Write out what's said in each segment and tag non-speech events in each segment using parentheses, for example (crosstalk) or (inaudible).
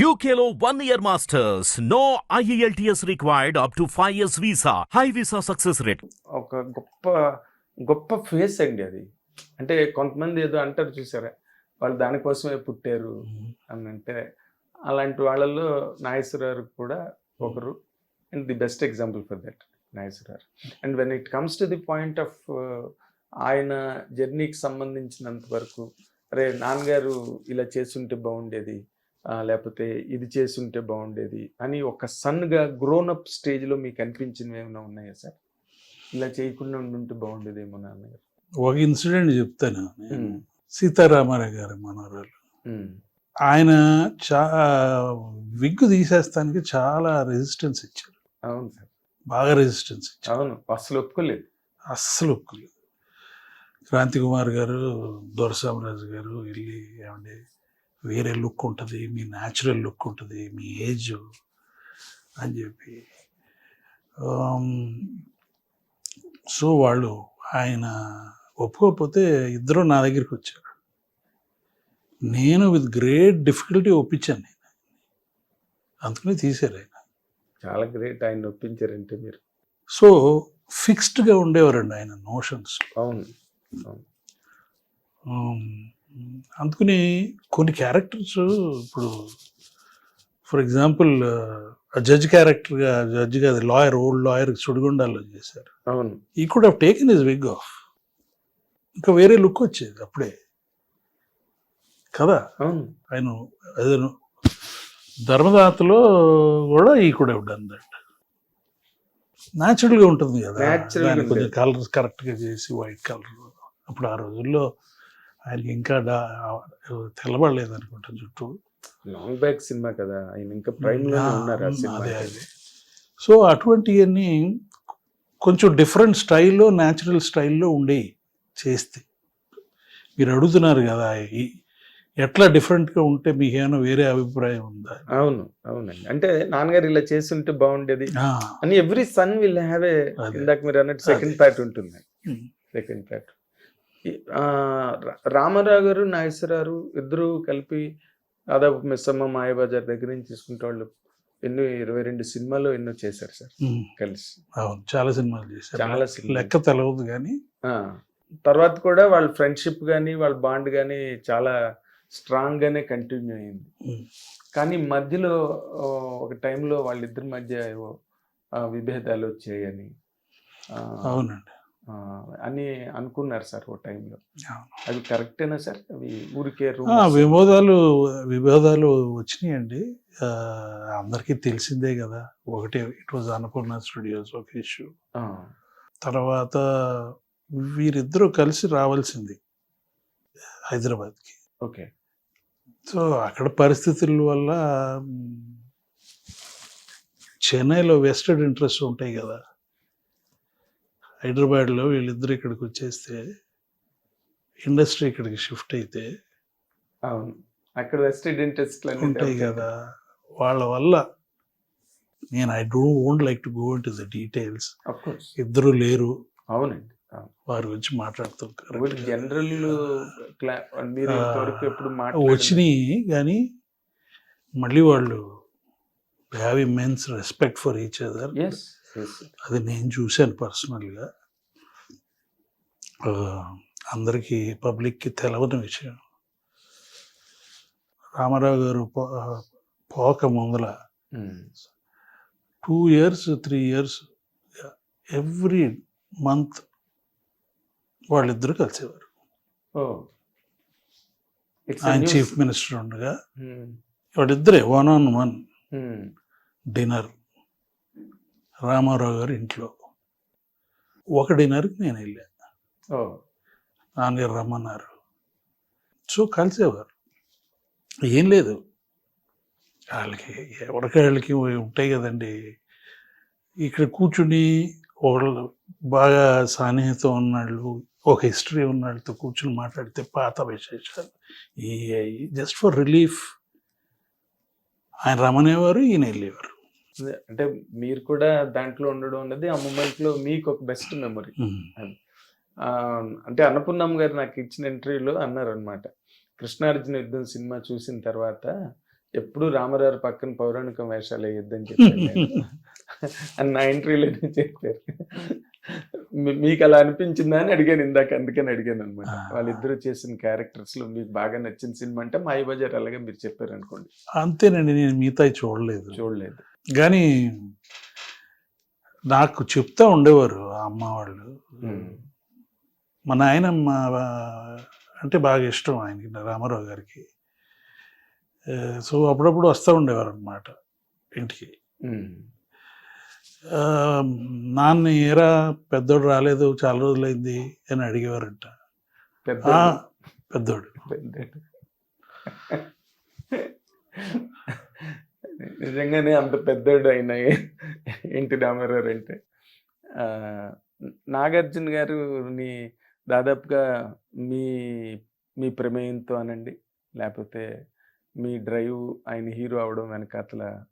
యూకేలో one year masters no IELTS required up to five years visa high visa success rate ఒక గొప్ప గొప్ప face అండి అది. అంటే కొంతమంది ఏదో అంటారు చూసారా? వాళ్ళు దానికోసమే పుట్టారు అని అంటే అలాంటి వాళ్ళల్లో నాగేశ్వరరావు కూడా ఒకరు. And the best example for that Nageswararao and when it comes to the point of ఆయన జర్నీకి సంబంధించినంత వరకు అరే నాన్నగారు ఇలా చేస్తుంటే బాగుండేది లేకపోతే ఇది చేస్తుంటే బాగుండేది అని ఒక సన్గా గ్రోన్ అప్ స్టేజ్లో మీకు అనిపించినవి ఏమైనా ఉన్నాయా సార్? ఇలా చేయకుండా ఉండుంటే బాగుండేదేమో నాన్నగారు ఒక ఇన్సిడెంట్ చెప్తాను. సీతారామారావు గారి మనవరాలు. ఉమ్, ఆయన చా విగ్గు తీసేస్తానికి చాలా రెసిస్టెన్స్ ఇచ్చారు. అవును సార్. బాగా రెసిస్టెన్స్ ఇచ్చారు. అవును. అసలు ఒప్పుకోలేదు. అస్సలు ఒప్పుకోలేదు. క్రాంతి కుమార్ గారు దొరసామరాజు గారు వెళ్ళి ఏమండి వేరే లుక్ ఉంటుంది మీ న్యాచురల్ లుక్ ఉంటుంది మీ ఏజ్ అని చెప్పి. సో వాళ్ళు ఆయన ఒప్పుకోకపోతే ఇద్దరు నా దగ్గరికి వచ్చారు. నేను విత్ గ్రేట్ డిఫికల్టీ ఒప్పించాను నేను. అందుకని తీశారు ఆయన. చాలా గ్రేట్ ఆయన ఒప్పించారంటే మీరు. సో ఫిక్స్డ్గా ఉండేవారండి ఆయన నోషన్స్ అవును అందుకని కొన్ని క్యారెక్టర్స్ ఇప్పుడు ఫర్ ఎగ్జాంపుల్ జడ్జ్ క్యారెక్టర్గా జడ్జ్ కాదు లాయర్ ఓల్డ్ లాయర్ సుడిగుండాల్లో చేశారు. అవును. He could have taken his wig off ఇంకా వేరే లుక్ వచ్చేది అప్పుడే. కదా? ఆయన అదేను ధర్మదాతలో కూడా ఈ కూడా డన్ దట్ న్యాచురల్గా ఉంటుంది కదా. కొంచెం. కలర్స్ కరెక్ట్గా చేసి వైట్ కలర్ అప్పుడు ఆ రోజుల్లో ఆయనకి ఇంకా తెల్లబడలేదు అనుకుంటా చుట్టూ లాంగ్ బ్యాక్ సినిమా కదా. ఆయన ఇంకా ప్రైమ్ ఉన్నారు అదే అదే. సో అటువంటివన్నీ కొంచెం డిఫరెంట్ స్టైల్లో న్యాచురల్ స్టైల్లో ఉండేవి చేస్తే. మీరు అడుగుతున్నారు కదా ఎట్లా డిఫరెంట్గా ఉంటే మీకు ఏమైనా వేరే అభిప్రాయం ఉందా? అవును అవునండి. అంటే నాన్నగారు ఇలా చేస్తుంటే బాగుండేది అని every son will have a. ఇందాక మీరు అన్నట్టు సెకండ్. పార్ట్ ఉంటుంది సెకండ్ పార్ట్ రామారావు గారు నాగేశ్వరరావు ఇద్దరు కలిపి దాదాపు మిస్సమ్మ మాయబజార్ దగ్గర నుంచి తీసుకుంటే వాళ్ళు ఎన్నో ఇరవై రెండు సినిమాలు ఎన్నో చేశారు సార్ కలిసి. అవును చాలా సినిమాలు చేశారు. చాలా. లెక్క తెలవదు కానీ. తర్వాత కూడా వాళ్ళ ఫ్రెండ్షిప్ కానీ వాళ్ళ బాండ్ కానీ చాలా స్ట్రాంగ్ గానే కంటిన్యూ అయింది. కానీ మధ్యలో ఒక టైంలో వాళ్ళిద్దరి మధ్య విభేదాలు వచ్చాయని అవునండి. అని అనుకున్నారు సార్ ఓ టైంలో. అది కరెక్టేనా సార్? అవి ఊరికే? వివాదాలు వివాదాలు వచ్చినాయండి. అందరికీ తెలిసిందే కదా. ఒకటి ఇట్ వాజ్ అన్నపూర్ణ స్టూడియోస్ ఒక ఇష్యూ తర్వాత వీరిద్దరూ కలిసి రావాల్సింది హైదరాబాద్కి. ఓకే. సో అక్కడ పరిస్థితుల వల్ల చెన్నైలో వెస్టెడ్ ఇంట్రెస్ట్ ఉంటాయి కదా. హైదరాబాద్లో వీళ్ళిద్దరు ఇక్కడికి వచ్చేస్తే ఇండస్ట్రీ ఇక్కడికి షిఫ్ట్ అయితే అవును. అక్కడ వెస్టెడ్ ఇంట్రెస్ట్ ఉంటాయి కదా. వాళ్ళ వల్ల నేను I don't won't like to go into the details ఇద్దరు లేరు. అవునండి. వారి గురించి మాట్లాడుతూ జనరల్ ఎప్పుడు వచ్చినాయి కానీ మళ్ళీ వాళ్ళు have immense respect for each other yes అది నేను చూశాను పర్సనల్గా. అందరికీ పబ్లిక్కి తెలవని విషయం. రామారావు గారు పోక ముందల two years three years every month వాళ్ళిద్దరు కలిసేవారు. ఆయన చీఫ్ మినిస్టర్ ఉండగా వాళ్ళిద్దరే one on one dinner. Ramarao గారి ఇంట్లో. ఒక డిన్నర్కి నేను వెళ్ళా. ఓ. నాన్నగారు రమ్మన్నారు. సో కలిసేవారు. ఏం లేదు. వాళ్ళకి ఎవరికి వాళ్ళకి ఉంటాయి కదండి. ఇక్కడ కూర్చుని ఒకళ్ళు బాగా సాన్నిహితం ఉన్నాళ్ళు ఒక హిస్టరీ ఉన్నాళ్ళతో కూర్చుని మాట్లాడితే పాత విశేషాలు. ఈ జస్ట్ ఫర్ రిలీఫ్. ఆయన రమ్మనేవారు ఈయన వెళ్ళేవారు. అంటే మీరు కూడా దాంట్లో ఉండడం అనేది ఆ మూమెంట్లో మీకు ఒక బెస్ట్ మెమరీ. అంటే అన్నపూర్ణమ్మ గారు నాకు ఇచ్చిన ఇంటర్వ్యూలో అన్నారు అనమాట కృష్ణార్జున యుద్ధం సినిమా చూసిన తర్వాత ఎప్పుడు రామారావు పక్కన పౌరాణిక వేషాలు వేయొద్దని చెప్పాను నేను. అని నా ఎంట్రీలో చెప్పారు? మీకు అలా అనిపించిందా అని అడిగాను ఇందాక. అందుకని అడిగాను అనమాట. వాళ్ళిద్దరూ చేసిన క్యారెక్టర్స్లో మీకు బాగా నచ్చిన సినిమా అంటే మాయి బజార్ అలాగే మీరు చెప్పారు అనుకోండి అంతేనండి నేను మిగతా చూడలేదు. చూడలేదు. కానీ నాకు చెప్తా ఉండేవారు ఆ అమ్మ వాళ్ళు. మా నాయనమ్మ అంటే బాగా ఇష్టం ఆయనకి రామారావు గారికి. సో అప్పుడప్పుడు వస్తూ ఉండేవారు అనమాట ఇంటికి నాన్న ఏరా పెద్దోడు రాలేదు చాలా రోజులైంది అని అడిగేవారంట. పెద్దోడు. పెద్ద నిజంగానే అంత పెద్దోడు అయినాయి ఎన్టీ రామారావు అంటే నాగార్జున గారిని దాదాపుగా మీ మీ ప్రమేయంతో అనండి లేకపోతే మీ డ్రైవ్ ఆయన హీరో అవడం వెనక అట్లా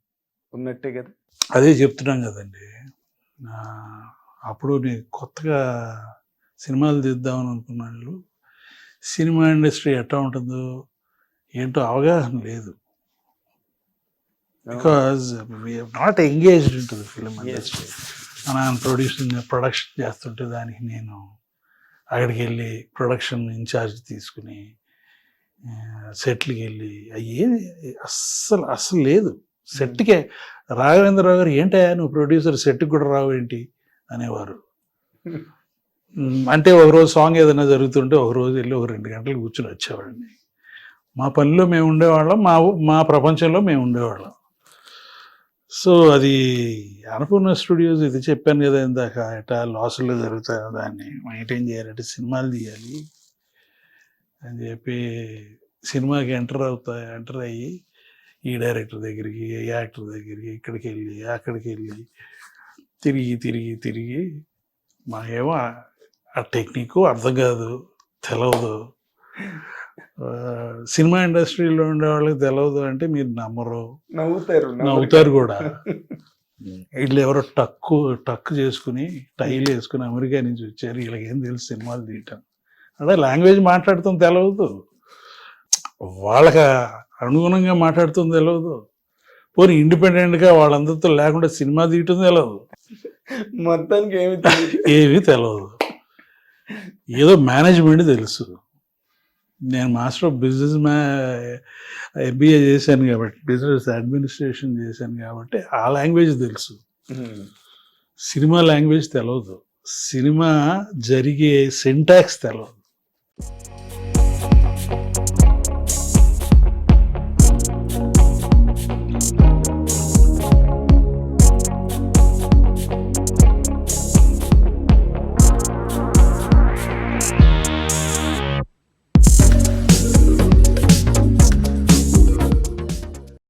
ఉన్నట్టే కదా? అదే చెప్తున్నాం కదండి. అప్పుడు నేను కొత్తగా సినిమాలు తీద్దామని అనుకున్నాను. సినిమా ఇండస్ట్రీ ఎట్లా ఉంటుందో ఏంటో అవగాహన లేదు. Because not engaged in to the film Yes, industry. మన ప్రొడ్యూసింగ్ ప్రొడక్షన్ చేస్తుంటే దానికి నేను అక్కడికి వెళ్ళి ప్రొడక్షన్ ఇన్ఛార్జ్ తీసుకుని సెట్లకి వెళ్ళి అయ్యే అస్సలు అస్సలు లేదు. సెట్కే రాఘవేంద్రరావు గారు ఏంటయ్యా నువ్వు ప్రొడ్యూసర్ సెట్కి కూడా రావు ఏంటి? అనేవారు. అంటే ఒక రోజు సాంగ్ ఏదైనా జరుగుతుంటే ఒక రోజు వెళ్ళి ఒక రెండు గంటలు కూర్చొని వచ్చేవాడిని. మా పనిలో మేము ఉండేవాళ్ళం మా మా ప్రపంచంలో మేము ఉండేవాళ్ళం. సో అది అన్నపూర్ణ స్టూడియోస్ ఇది చెప్పాను కదా ఇందాక ఎట లాసులు జరుగుతాయో దాన్ని మెయింటైన్ చేయాలంటే సినిమాలు తీయాలి అని చెప్పి సినిమాకి ఎంటర్ అవుతా ఎంటర్ అయ్యి ఈ డైరెక్టర్ దగ్గరికి ఈ యాక్టర్ దగ్గరికి ఇక్కడికి వెళ్ళి అక్కడికి వెళ్ళి తిరిగి తిరిగి తిరిగి మాకేమో ఆ- టెక్నిక్ అర్థం కాదు తెలవదు. సినిమా ఇండస్ట్రీలో ఉండే వాళ్ళకి తెలవదు అంటే మీరు నమ్మరు. నవ్వుతారు నవ్వుతారు. కూడా. (laughs) వీళ్ళు ఎవరో టక్కు టక్ చేసుకుని టైలు వేసుకుని అమెరికా నుంచి వచ్చారు. వీళ్ళకి ఏం తెలుసు సినిమాలు తీయటం. అదే లాంగ్వేజ్ మాట్లాడుతాం తెలవదు. వాళ్ళకి అనుగుణంగా మాట్లాడుతుంది తెలియదు పోనీ ఇండిపెండెంట్గా వాళ్ళందరితో లేకుండా సినిమా తీయటం తెలియదు మొత్తానికి ఏమి తెలియదు ఏమీ తెలియదు ఏదో మేనేజ్మెంట్ తెలుసు. నేను మాస్టర్ ఆఫ్ బిజినెస్ మ్యా ఎంబీఏ చేశాను కాబట్టి బిజినెస్ అడ్మినిస్ట్రేషన్ చేశాను కాబట్టి ఆ లాంగ్వేజ్ తెలుసు. సినిమా లాంగ్వేజ్ తెలియదు సినిమా జరిగే సింటాక్స్ తెలియదు